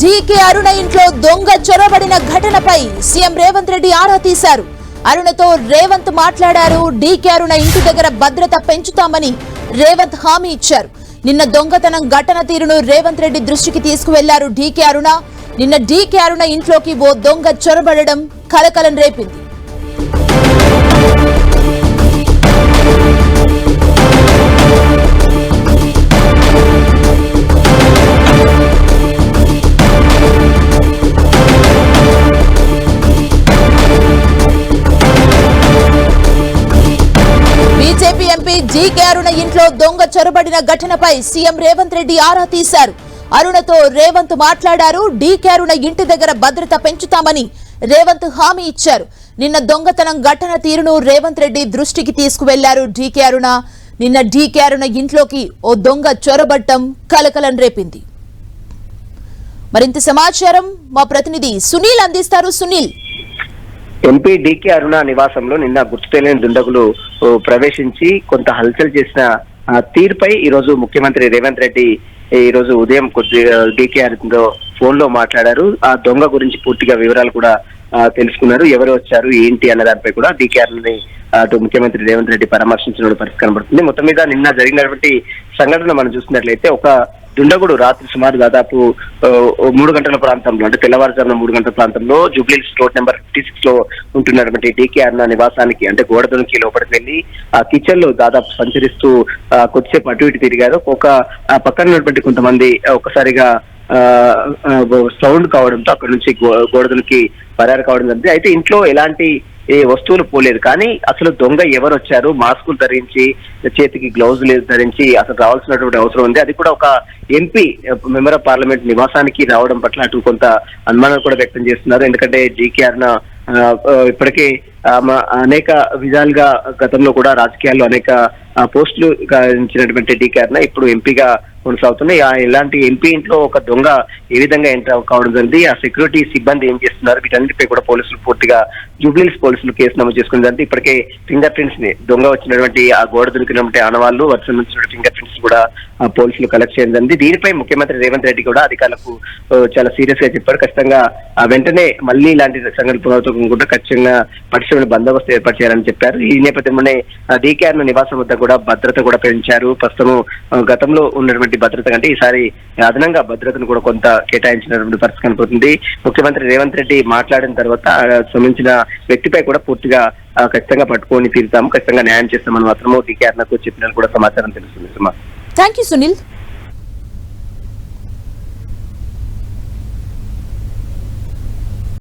DK అరుణ ఇంట్లో దొంగ చొరబడిన ఘటనపై సీఎం రేవంత్ రెడ్డి ఆరా తీశారు. అరుణతో రేవంత్ మాట్లాడారు డీకే అరుణ ఇంటి దగ్గర భద్రత పెంచుతామని రేవంత్ హామీ ఇచ్చారు. నిన్న దొంగతనం ఘటన తీరును రేవంత్ రెడ్డి దృష్టికి తీసుకువెళ్ళారు డీకే అరుణ. నిన్న డీకే అరుణ ఇంట్లోకి ఓ దొంగ చొరబడడం కలకలం రేపింది. ఎంపీ జీకే అరుణ ఇంట్లో దొంగ చొరబడిన ఘటనపై సీఎం రేవంత్ రెడ్డి ఆరా తీశారు. అరుణతో రేవంత్ మాట్లాడారు డీకే అరుణ ఇంటి దగ్గర భద్రత పెంచుతామని రేవంత్ హామీ ఇచ్చారు. నిన్న దొంగతనం ఘటన తీరును రేవంత్ రెడ్డి దృష్టికి తీసుకువెళ్ళారు డీకే అరుణ. నిన్న డీకే అరుణ ఇంట్లోకి ఓ దొంగ చొరబట్టం కలకలం రేపింది. మరింత సమాచారం మా ప్రతినిధి సునీల్ అందిస్తారు. సునీల్. ఎంపీ డికే అరుణ నివాసంలో నిన్న గుర్తు తెలియని దుండగులు ప్రవేశించి కొంత హల్చల్ చేసిన ఆ, తీరుపై ఈ రోజు ముఖ్యమంత్రి రేవంత్ రెడ్డి ఈ రోజు ఉదయం కొద్ది డికే అరుణ్తో ఫోన్లో మాట్లాడారు. ఆ దొంగ గురించి పూర్తిగా వివరాలు కూడా తెలుసుకున్నారు. ఎవరు వచ్చారు ఏంటి అన్న దానిపై కూడా డికే అటు ముఖ్యమంత్రి రేవంత్ రెడ్డి పరామర్శించిన పరిస్థితి కనబడుతుంది. మొత్తం మీద నిన్న జరిగినటువంటి సంఘటన మనం చూసినట్లయితే ఒక దుండగుడు రాత్రి సుమారు దాదాపు మూడు గంటల ప్రాంతంలో అంటే తెల్లవారుజామున మూడు గంటల ప్రాంతంలో జూబ్లీస్ రోడ్ నెంబర్ ఫిఫ్టీ సిక్స్లో ఉంటున్నటువంటి డీకేఆర్ అన్న నివాసానికి అంటే గోడదునికి లోపలికి వెళ్ళి ఆ కిచెన్లో దాదాపు సంచరిస్తూ కొద్దిసేపు అటు ఇటు తిరిగారు. ఒక పక్కన ఉన్నటువంటి కొంతమంది ఒకసారిగా సౌండ్ కావడంతో అక్కడ నుంచి గో- గోడదునికి పరారు కావడం జరిగింది అయితే ఇంట్లో ఎలాంటి ఏ వస్తువులు పోలేదు. కానీ అసలు దొంగ ఎవరు వచ్చారు? మాస్కులు ధరించి చేతికి గ్లౌజులు ధరించి అసలు రావాల్సినటువంటి అవసరం ఉంది. అది కూడా ఒక ఎంపీ మెంబర్ ఆఫ్ పార్లమెంట్ నివాసానికి రావడం పట్ల అటు కొంత అనుమానం కూడా వ్యక్తం చేస్తున్నారు. ఎందుకంటే జీకే ఇప్పటికే అనేక విధాలుగా గతంలో కూడా రాజకీయాల్లో అనేక పోస్టులు ఇచ్చినటువంటి డీకే ఇప్పుడు ఎంపీగా కొనసాగుతున్నాయి. ఆ ఇలాంటి ఎంపీ ఇంట్లో ఒక దొంగ ఏ విధంగా ఎంటర్ కావడం జరిగింది? ఆ సెక్యూరిటీ సిబ్బంది ఏం చేస్తున్నారు? వీటన్నిటిపై కూడా పోలీసులు పూర్తిగా జూబ్లీస్ పోలీసులు కేసు నమోదు చేసుకున్న జరిగింది. ఇప్పటికే ఫింగర్ ప్రింట్స్ని దొంగ వచ్చినటువంటి ఆ గోడ దొరికినటువంటి ఆనవాళ్ళు వర్షం నుంచి ఫింగర్ ప్రింట్స్ కూడా పోలీసులు కలెక్ట్ చేయడం జరిగింది. దీనిపై ముఖ్యమంత్రి రేవంత్ రెడ్డి కూడా అధికారులకు చాలా సీరియస్గా చెప్పారు. ఖచ్చితంగా వెంటనే మళ్ళీ ఇలాంటి సంఘటన పునరావృతం ఖచ్చితంగా పటిష్టమైన బందోబస్తు ఏర్పాటు చేయాలని చెప్పారు. ఈ నేపథ్యంలోనే డీకేఆర్ నివాసం వద్ద కూడా భద్రత కూడా పెంచారు. ప్రస్తుతం గతంలో ఉన్నటువంటి భద్రత కంటే ఈసారి అదనంగా భద్రతను కూడా కొంత కేటాయించినటువంటి పరిస్థితి కనబడుతుంది ముఖ్యమంత్రి రేవంత్ రెడ్డి మాట్లాడిన తర్వాత శ్రమించిన సంబంధించిన వ్యక్తిపై కూడా పూర్తిగా ఖచ్చితంగా పట్టుకొని తీరుతాము. ఖచ్చితంగా న్యాయం చేస్తామని మాత్రము డీకేఆర్ నాకు చెప్పినట్టు కూడా సమాచారం తెలుస్తుంది. సుమా. Thank you Sunil